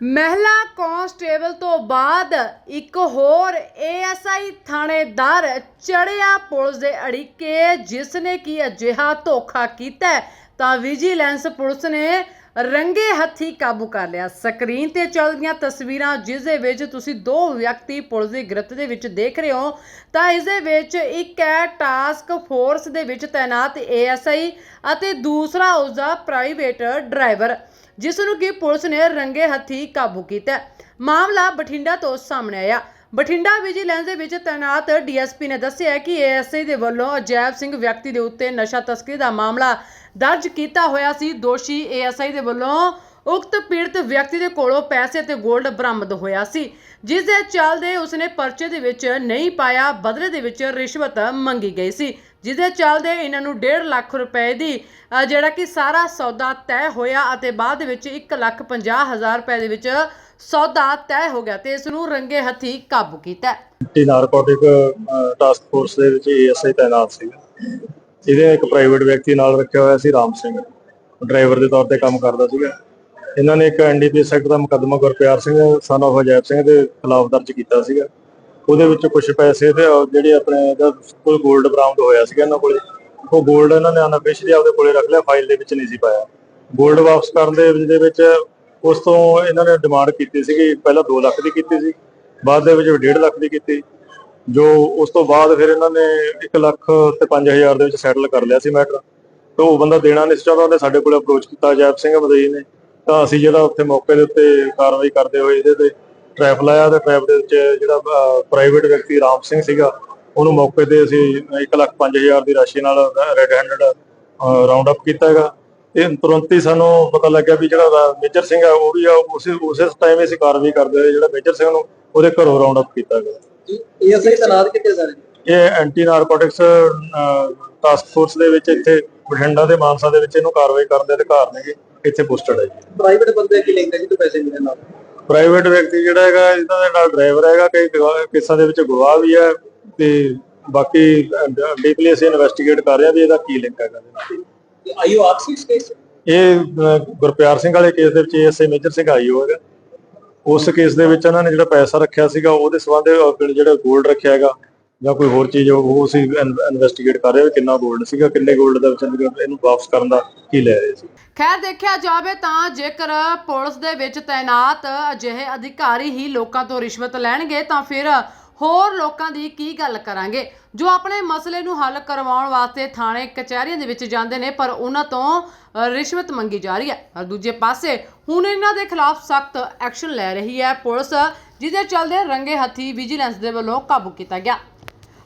ਮਹਿਲਾ ਕਾਂਸਟੇਬਲ ਤੋਂ ਬਾਅਦ ਇੱਕ ਹੋਰ ਏਐਸਆਈ ਥਾਣੇਦਾਰ ਚੜਿਆ ਪੁਲਿਸ ਦੇ ਅੜਿੱਕੇ ਜਿਸ ਨੇ ਕੀ ਅਜਿਹਾ ਧੋਖਾ ਕੀਤਾ ਤਾਂ ਵਿਜੀਲੈਂਸ ਪੁਲਿਸ ਨੇ ਰੰਗੇ ਹੱਥੀ ਕਾਬੂ ਕਰ ਲਿਆ। ਸਕਰੀਨ ਤੇ ਚੱਲਦੀਆਂ ਤਸਵੀਰਾਂ, ਜਿਸ ਦੇ ਵਿੱਚ ਤੁਸੀਂ ਦੋ ਵਿਅਕਤੀ ਪੁਲਿਸ ਦੀ ਗ੍ਰਿਫਤ ਦੇ ਵਿੱਚ ਦੇਖ ਰਹੇ ਹੋ, ਤਾਂ ਇਸ ਦੇ ਵਿੱਚ ਇੱਕ ਹੈ ਟਾਸਕ ਫੋਰਸ ਦੇ ਵਿੱਚ ਤਾਇਨਾਤ ਏਐਸਆਈ ਅਤੇ ਦੂਸਰਾ ਉਸ ਦਾ ਪ੍ਰਾਈਵੇਟ ਡਰਾਈਵਰ। ਜਿਸ ਨੂੰ ਕਿ ਪੁਲਿਸ ਨੇ ਰੰਗੇ ਹੱਥੀ ਕਾਬੂ ਕੀਤਾ ਮਾਮਲਾ ਬਠਿੰਡਾ ਤੋਂ ਸਾਹਮਣੇ ਆਇਆ। ਬਠਿੰਡਾ ਵਿਜੀਲੈਂਸ ਦੇ ਵਿੱਚ ਤਾਇਨਾਤ ਡੀਐਸਪੀ ਨੇ ਦੱਸਿਆ ਹੈ ਕਿ ਏਐਸਆਈ ਦੇ ਵੱਲੋਂ ਅਜੈਬ ਸਿੰਘ ਵਿਅਕਤੀ ਦੇ ਉੱਤੇ ਨਸ਼ਾ ਤਸਕਰੀ ਦਾ ਮਾਮਲਾ ਦਰਜ ਕੀਤਾ ਹੋਇਆ ਸੀ। ਦੋਸ਼ੀ ਏਐਸਆਈ ਦੇ ਵੱਲੋਂ ਉਕਤ ਪੀੜਤ ਵਿਅਕਤੀ ਦੇ ਕੋਲੋਂ ਪੈਸੇ ਤੇ 골ਡ ਬਰਾਮਦ ਹੋਇਆ ਸੀ। ਜਿਸ ਦੇ ਚੱਲਦੇ ਉਸਨੇ ਪਰਚੇ ਦੇ ਵਿੱਚ ਨਹੀਂ ਪਾਇਆ, ਬਦਲੇ ਦੇ ਵਿੱਚ ਰਿਸ਼ਵਤ ਮੰਗੀ ਗਈ ਸੀ। ਜਿਸ ਚੱਲਦੇ ਇਹਨਾਂ ਨੂੰ 1.5 ਲੱਖ ਰੁਪਏ ਦੀ ਜਿਹੜਾ ਕਿ ਸਾਰਾ ਸੌਦਾ ਤੈਅ ਹੋਇਆ ਅਤੇ ਬਾਅਦ ਵਿੱਚ 1 ਲੱਖ 50 ਹਜ਼ਾਰ ਰੁਪਏ ਦੇ ਵਿੱਚ ਸੌਦਾ ਤੈਅ ਹੋ ਗਿਆ ਤੇ ਇਸ ਨੂੰ ਰੰਗੇ ਹੱਥੀ ਕਾਬੂ ਕੀਤਾ। ਹੈ। ਨਾਰਕੋਟਿਕ ਟਾਸਕ ਫੋਰਸ ਦੇ ਵਿੱਚ ਏਐਸਆਈ ਤਾਇਨਾਤ ਸੀ ਇਹਦੇ ਇੱਕ ਪ੍ਰਾਈਵੇਟ ਵਿਅਕਤੀ ਨਾਲ ਰੱਖਿਆ ਹੋਇਆ ਸੀ ਰਾਮ ਸਿੰਘ। ਡਰਾਈਵਰ ਦੇ ਤੌਰ ਤੇ ਕੰਮ ਕਰਦਾ ਸੀਗਾ। ਇਹਨਾਂ ਨੇ ਇੱਕ ਐਨਡੀਪੀਐਸ ਐਕਟ ਦਾ ਮੁਕੱਦਮਾ ਗੁਰਪਿਆਰ ਸਿੰਘ ਸਨ of ਅਜੈਬ ਸਿੰਘ ਦੇ ਖਿਲਾਫ ਦਰਜ ਕੀਤਾ ਸੀਗਾ। ਉਹਦੇ ਵਿੱਚ ਕੁਝ ਪੈਸੇ ਤੇ ਜਿਹੜੇ ਆਪਣੇ ਦਾ ਕੋਈ 골ਡ ਬਰਾਮਦ ਹੋਇਆ ਸੀਗਾ ਇਹਨਾਂ ਕੋਲੇ, ਉਹ 골ਡ ਇਹਨਾਂ ਨੇ ਅਨਅਫੀਸ਼ੀਅਲੀ ਆਪਦੇ ਕੋਲੇ ਰੱਖ ਲਿਆ ਫਾਈਲ ਦੇ ਵਿੱਚ ਨਹੀਂ ਸੀ ਪਾਇਆ। 골ਡ ਵਾਪਸ ਕਰਨ ਦੇ ਦੇ ਵਿੱਚ ਉਸ ਤੋਂ ਇਹਨਾਂ ਨੇ ਡਿਮਾਂਡ ਕੀਤੀ ਸੀਗੀ, ਪਹਿਲਾਂ 2 ਲੱਖ ਦੀ ਕੀਤੀ ਸੀ, ਬਾਅਦ ਦੇ ਵਿੱਚ 1.5 ਲੱਖ ਦੀ ਕੀਤੀ। ਜੋ ਉਸ ਤੋਂ ਬਾਅਦ ਫਿਰ ਇਹਨਾਂ ਨੇ 1 ਲੱਖ ਤੇ 5000 ਦੇ ਵਿੱਚ ਸੈਟਲ ਕਰ ਲਿਆ ਸੀ ਮੈਟਰ ਤੇ ਉਹ ਬੰਦਾ ਦੇਣਾ ਨਹੀਂ ਚਾਹੁੰਦਾ, ਉਹਨੇ ਸਾਡੇ ਕੋਲ ਅਪਰੋਚ ਕੀਤਾ ਜੈਪ ਸਿੰਘ ਮਦਈ ਨੇ। ਤਾਂ ਅਸੀਂ ਜਿਹੜਾ ਉੱਥੇ ਮੌਕੇ ਦੇ ਉੱਤੇ ਕਾਰਵਾਈ ਕਰਦੇ ਹੋਏ ਇਹਦੇ ਤੇ ਟ੍ਰੈਪ ਲਾਇਆ ਤੇ ਟ੍ਰੈਪ ਦੇ ਵਿੱਚ ਜਿਹੜਾ ਪ੍ਰਾਈਵੇਟ ਵਿਅਕਤੀ ਰਾਮ ਸਿੰਘ ਸੀਗਾ ਉਹਨੂੰ ਮੌਕੇ ਤੇ ਅਸੀਂ 1 ਲੱਖ 5000 ਦੀ ਰਾਸ਼ੀ ਨਾਲ ਰੈੱਡ ਹੈਂਡਡ ਰਾਉਂਡ ਅਪ ਕੀਤਾ ਹੈਗਾ। ਇਹ ਤੁਰੰਤ ਹੀ ਸਾਨੂੰ ਪਤਾ ਲੱਗਿਆ ਵੀ ਜਿਹੜਾ ਮੇਜਰ ਸਿੰਘ ਹੈ ਉਹ ਵੀ ਆ ਉਸੇ ਉਸੇ ਟਾਈਮ ਅਸੀਂ ਕਾਰਵਾਈ ਕਰਦੇ ਹੋਏ ਜਿਹੜਾ ਮੇਜਰ ਸਿੰਘ ਨੂੰ ਉਹਦੇ ਘਰੋਂ ਰਾਉਂਡ ਅਪ ਕੀਤਾ ਗਿਆ। ਏਐਸਆਈ ਤਨਾਤ ਕਿੱਥੇ ਸਰ ਇਹ ਐਂਟੀ ਨਾਰਕੋਟਿਕਸ ਟਾਸਕ ਫੋਰਸ ਦੇ ਵਿੱਚ ਇੱਥੇ ਬਠਿੰਡਾ ਦੇ ਮਾਨਸਾ ਦੇ ਵਿੱਚ ਇਹਨੂੰ ਕਾਰਵਾਈ ਕਰਨ ਦੇ ਅਧਿਕਾਰ ਨੇਗੇ ਇੱਥੇ ਪੋਸਟਡ ਹੈ ਜੀ। ਪ੍ਰਾਈਵੇਟ ਬੰਦੇ ਕੀ ਹੈ ਜੀ ਤੋਂ ਪੈਸੇ ਮਿਲਣ ਨਾਲ? ਪ੍ਰਾਈਵੇਟ ਵਿਅਕਤੀ ਜਿਹੜਾ ਹੈਗਾ ਇਹਨਾਂ ਦੇ ਨਾਲ ਡਰਾਈਵਰ ਹੈਗਾ ਕਈ ਕੇਸਾਂ ਦੇ ਵਿੱਚ ਗਵਾਹ ਵੀ ਹੈ ਤੇ ਬਾਕੀ ਡੀਪਲੀ ਅਸੀਂ ਇਨਵੈਸਟੀਗੇਟ ਕਰ ਰਹੇ ਹਾਂ ਵੀ ਇਹਦਾ ਕੀ ਲਿੰਕ ਹੈਗਾ ਨਾਲ। ਆਈਓ ਆਪ ਸੀ ਇਸ ਕੇਸ ਇਹ ਗੁਰਪਿਆਰ ਸਿੰਘ ਵਾਲੇ ਕੇਸ ਦੇ ਵਿੱਚ ਐਸਏ ਮੇਜਰ ਸਿੰਘ ਆਈ ਹੋਏਗਾ ਉਸ ਕੇਸ ਦੇ ਵਿੱਚ ਇਹਨਾਂ ਨੇ ਜਿਹੜਾ ਪੈਸਾ ਰੱਖਿਆ ਸੀਗਾ ਉਹਦੇ ਸੰਬੰਧ ਜਿਹੜਾ 골ਡ ਰੱਖਿਆ ਹੈਗਾ ਜਾਂ ਕੋਈ ਹੋਰ ਚੀਜ਼ ਉਹ ਅਸੀਂ ਇਨਵੈਸਟੀਗੇਟ ਕਰ ਰਹੇ ਹਾਂ ਕਿੰਨਾ 골ਡ ਸੀਗਾ, ਕਿੰਨੇ 골ਡ ਦਾ ਵਿੱਚ ਇਹਨੂੰ ਵਾਪਸ ਕਰਨ ਦਾ ਕੀ ਲੈ ਰਹੇ ਸੀ। ਖੈਰ, ਦੇਖਿਆ ਜਾਵੇ ਤਾਂ ਜੇਕਰ ਪੁਲਿਸ ਦੇ ਵਿੱਚ ਤਾਇਨਾਤ ਅਜਿਹੇ ਅਧਿਕਾਰੀ ਹੀ ਲੋਕਾਂ ਤੋਂ ਰਿਸ਼ਵਤ ਲੈਣਗੇ, ਤਾਂ ਫਿਰ ਹੋਰ ਲੋਕਾਂ ਦੀ ਕੀ ਗੱਲ ਕਰਾਂਗੇ? ਜੋ ਆਪਣੇ ਮਸਲੇ ਨੂੰ ਹੱਲ ਕਰਵਾਉਣ ਵਾਸਤੇ ਥਾਣੇ, ਕਚਹਿਰੀਆਂ ਦੇ ਵਿੱਚ ਜਾਂਦੇ ਨੇ, ਪਰ ਉਹਨਾਂ ਤੋਂ ਰਿਸ਼ਵਤ ਮੰਗੀ ਜਾ ਰਹੀ ਹੈ। ਪਰ ਦੂਜੇ ਪਾਸੇ ਹੁਣ ਇਹਨਾਂ ਦੇ ਖਿਲਾਫ ਸਖਤ ਐਕਸ਼ਨ ਲੈ ਰਹੀ ਹੈ ਪੁਲਿਸ, ਜਿਹਦੇ ਚੱਲਦੇ ਰੰਗੇ ਹੱਥੀ ਵਿਜੀਲੈਂਸ ਦੇ ਵੱਲੋਂ ਕਾਬੂ ਕੀਤਾ ਗਿਆ।